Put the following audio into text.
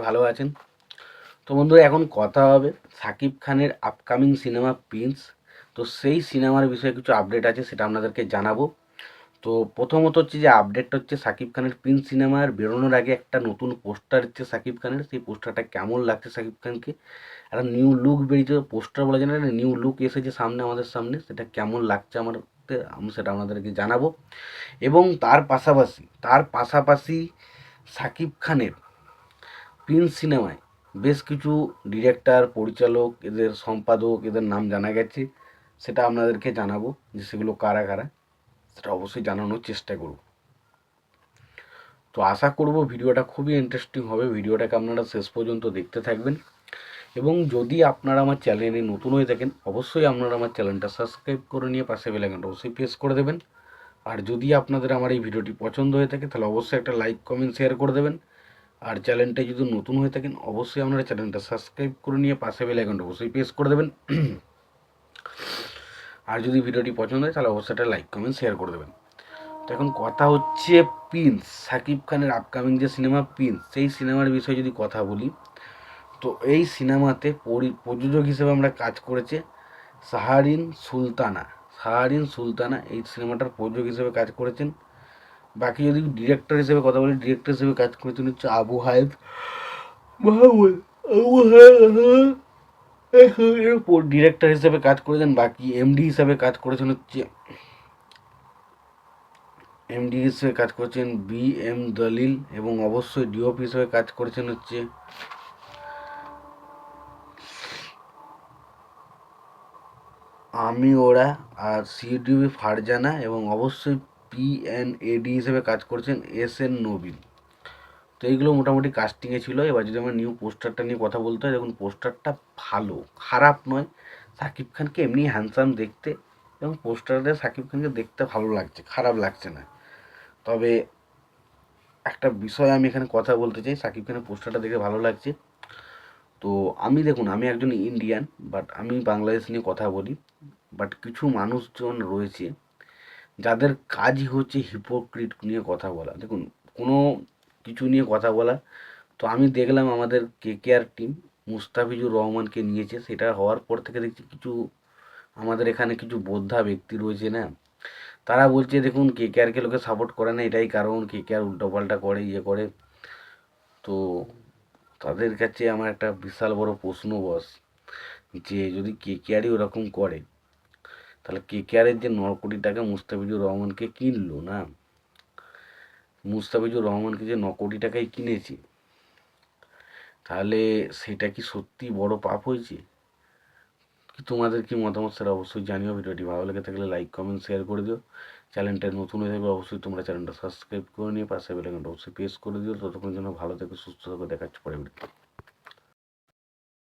ভালো আছেন। তো বন্ধু, এখন কথা হবে সাকিব খানের আপকামিং সিনেমা প্রিন্স তো সেই সিনেমার বিষয়ে কিছু আপডেট আছে সেটা আপনাদেরকে জানাব। তো প্রথমত হচ্ছে যে আপডেটটা হচ্ছে সাকিব খানের প্রিন্স সিনেমার বেরোনোর আগে একটা নতুন পোস্টার হচ্ছে সাকিব খানের। সেই পোস্টারটা কেমন লাগছে সাকিব খানকে? একটা নিউ লুক বেরিয়েছে। পোস্টার বলা যায় না নিউ লুক এসেছে সামনে, আমাদের সামনে। সেটা কেমন লাগছে আমার আমি সেটা আপনাদেরকে জানাব। এবং তার পাশাপাশি তার পাশাপাশি সাকিব খানের প্রিন্স সিনেমায় বেশ কিছু ডিরেক্টর, পরিচালক, এদের সম্পাদক, এদের নাম জানা গেছে, সেটা আপনাদেরকে জানাব যে সেগুলো কারা কারা, সেটা অবশ্যই জানানোর চেষ্টা করব। তো আশা করব ভিডিওটা খুবই ইন্টারেস্টিং হবে, ভিডিওটাকে আপনারা শেষ পর্যন্ত দেখতে থাকবেন। এবং যদি আপনারা আমার চ্যানেলে নতুন হয়ে থাকেন, অবশ্যই আপনারা আমার চ্যানেলটা সাবস্ক্রাইব করে নিয়ে পাশে বেলাইকনটা অবশ্যই প্রেস করে দেবেন। আর যদি আপনাদের আমার এই ভিডিওটি পছন্দ হয়ে থাকে, তাহলে অবশ্যই একটা লাইক কমেন্ট শেয়ার করে দেবেন। আর চ্যানেলটা যদি নতুন হয়ে থাকেন, অবশ্যই আপনারা চ্যানেলটা সাবস্ক্রাইব করে নিয়ে পাশে বেল আইকনটা অবশ্যই প্রেস করে দেবেন। আর যদি ভিডিওটি পছন্দ হয়, তাহলে অবশ্যই একটা লাইক, কমেন্ট, শেয়ার করে দেবেন। তো এখন কথা হচ্ছে প্রিন্স, সাকিব খানের আপকামিং যে সিনেমা প্রিন্স, সেই সিনেমার বিষয়ে যদি কথা বলি, তো এই সিনেমাতে পরি- প্রযোজক হিসেবে আমরা কাজ করেছে সাহারিন সুলতানা। সাহারিন সুলতানা এই সিনেমাটার প্রযোজক হিসেবে কাজ করেছেন। বাকি যদি ডিরেক্টর হিসেবে কথা বলি ডিরেক্টর হিসেবে কাজ করেছেন হচ্ছে আবু হায়েদ। মাহমুদ, আবু হায়েদ। ডিরেক্টর হিসেবে কাজ করেছেন, বাকি এমডি হিসেবে কাজ করেছেন হচ্ছে এমডি হিসেবে কাজ করেছেন বি এম দলিল এবং অবশ্যই ডিওপি হিসেবে কাজ করেছেন হচ্ছে আমি ওরা আর সিডিবি ফারজানা এবং অবশ্যই পিএনএডি হিসেবে কাজ করছেন এস এন নবীন তো এইগুলো মোটামুটি কাস্টিংয়ে ছিল। এবার যদি আমরা নিউ পোস্টারটা নিয়ে কথা বলতে হয়, দেখুন পোস্টারটা ভালো, খারাপ নয়। সাকিব খানকে এমনি হ্যান্ডসাম দেখতে এবং পোস্টারে সাকিব খানকে দেখতে ভালো লাগছে, খারাপ লাগছে না। তবে একটা বিষয় আমি এখানে কথা বলতে চাই, সাকিব খানের পোস্টারটা দেখে ভালো লাগছে। তো আমি দেখুন, আমি একজন ইন্ডিয়ান বাট আমি বাংলাদেশ নিয়ে কথা বলি। বাট কিছু মানুষজন রয়েছে যাদের কাজই হচ্ছে হিপোক্রিট নিয়ে কথা বলা। দেখুন, কোনো কিছু নিয়ে কথা বলা, তো আমি দেখলাম আমাদের কে কে আর টিম মুস্তাফিজুর রহমানকে নিয়েছে। সেটা হওয়ার পর থেকে দেখছি কিছু আমাদের এখানে কিছু বোদ্ধা ব্যক্তি রয়েছে, না? তারা বলছে, দেখুন কে কে আরকে লোকে সাপোর্ট করে না, এটাই কারণ। কে কে আর উল্টোপাল্টা করে ইয়ে করে। তো তাদের কাছে আমার একটা বিশাল বড় প্রশ্ন বস যে, যদি কে কে আরই ওরকম করে তাহলে কে কে আরের যে ন কোটি টাকা মুস্তাফিজুর রহমানকে কিনলো না? মুস্তাফিজুর রহমানকে যে ন কোটি টাকায় কিনেছে, তাহলে সেটা কি সত্যি বড় পাপ হয়েছে? কি তোমাদের কি মতামত সেটা অবশ্যই জানিও ভিডিওটি ভালো লেগে থাকলে লাইক কমেন্ট শেয়ার করে দিও। চ্যানেলটা নতুন হয়ে থাকলে অবশ্যই তোমরা চ্যানেলটা সাবস্ক্রাইব করে নিয়ে পাশে বেলাইকনটা অবশ্যই প্রেস করে দিও। ততক্ষণ জন্য ভালো থেকে, সুস্থ থাকো দেখাচ্ছে পরে ভিডিও